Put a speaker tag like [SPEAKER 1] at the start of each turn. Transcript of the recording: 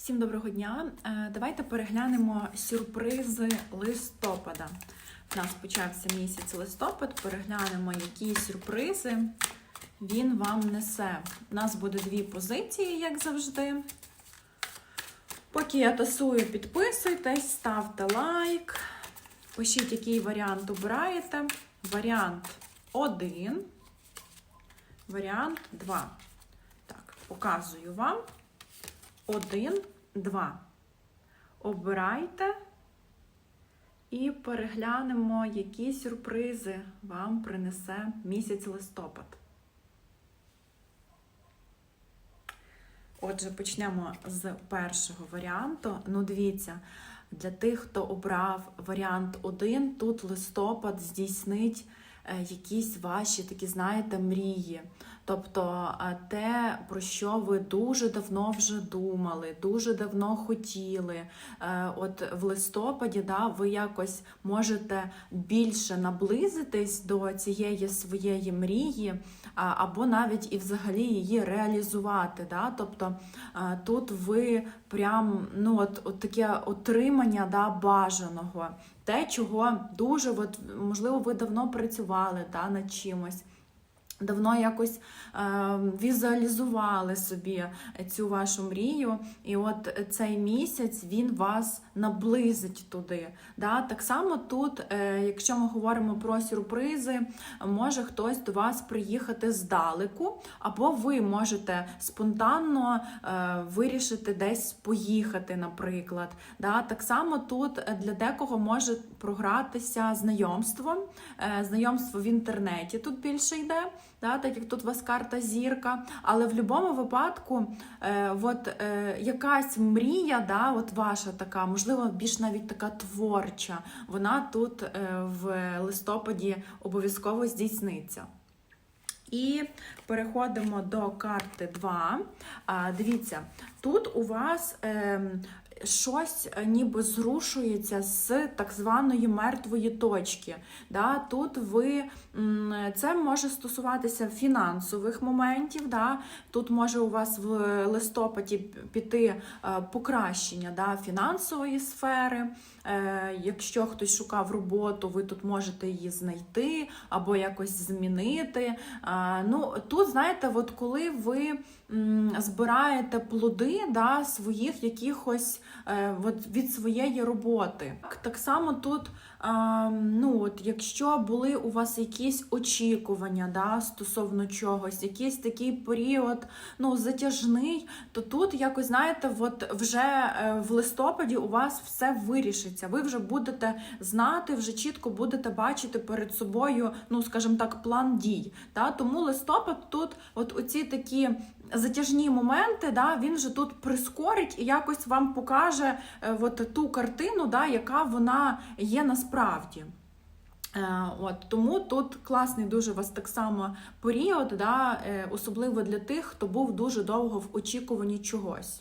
[SPEAKER 1] Всім доброго дня. Е, Давайте переглянемо сюрпризи листопада. У нас почався місяць листопад. Переглянемо, які сюрпризи він вам несе. У нас буде дві позиції, як завжди. Поки я тасую, підписуйтесь, ставте лайк. Пишіть, який варіант обираєте. Варіант 1, варіант 2. Так, показую вам. Один, два. Обирайте і переглянемо, які сюрпризи вам принесе місяць листопад. Отже, почнемо з першого варіанту. Ну, дивіться, для тих, хто обрав варіант 1, тут листопад здійснить е, якісь ваші такі, знаєте, мрії. Тобто е, те, про що ви дуже давно вже думали, дуже давно хотіли. Е, От в листопаді да, ви якось можете більше наблизитись до цієї своєї мрії, або навіть і взагалі її реалізувати. Да? Тобто е, тут ви прям ну, от, от таке отримання да, бажаного, те, чого дуже от, можливо, ви давно працювали да, над чимось. Давно якось е, візуалізували собі цю вашу мрію, і от цей місяць він вас наблизить туди. Да? Так само тут, е, якщо ми говоримо про сюрпризи, може хтось до вас приїхати здалеку, або ви можете спонтанно е, вирішити десь поїхати, наприклад. Да? Так само тут для декого може програтися знайомство, е, знайомство в інтернеті тут більше йде да, так як тут у вас карта зірка. Але в будь-якому випадку, е, от, е, якась мрія, да, от ваша така, можливо, більш навіть така творча, вона тут е, в листопаді обов'язково здійсниться. І переходимо до карти 2. А, Дивіться, тут у вас е, щось е, ніби зрушується з так званої мертвої точки. Да? Тут ви це може стосуватися фінансових моментів. Да? Тут може у вас в листопаді піти е, покращення да? фінансової сфери. Е, Якщо хтось шукав роботу, ви тут можете її знайти або якось змінити. Ну, Тут, знаєте, от коли ви збираєте плоди да, своїх якихось від своєї роботи. Так, само тут, е, ну, от, якщо були у вас якісь очікування да, стосовно чогось, якийсь такий період ну, затяжний, то тут якось, знаєте, от вже е, в листопаді у вас все вирішиться. Ви вже будете знати, вже чітко будете бачити перед собою, ну, скажімо так, план дій. Да? Тому листопад тут, от оці такі затяжні моменти, да, він вже тут прискорить і якось вам покаже е, от ту картину, да, яка вона є насправді. Е, От Тому тут класний дуже у вас так само період, да, е, особливо для тих, хто був дуже довго в очікуванні чогось.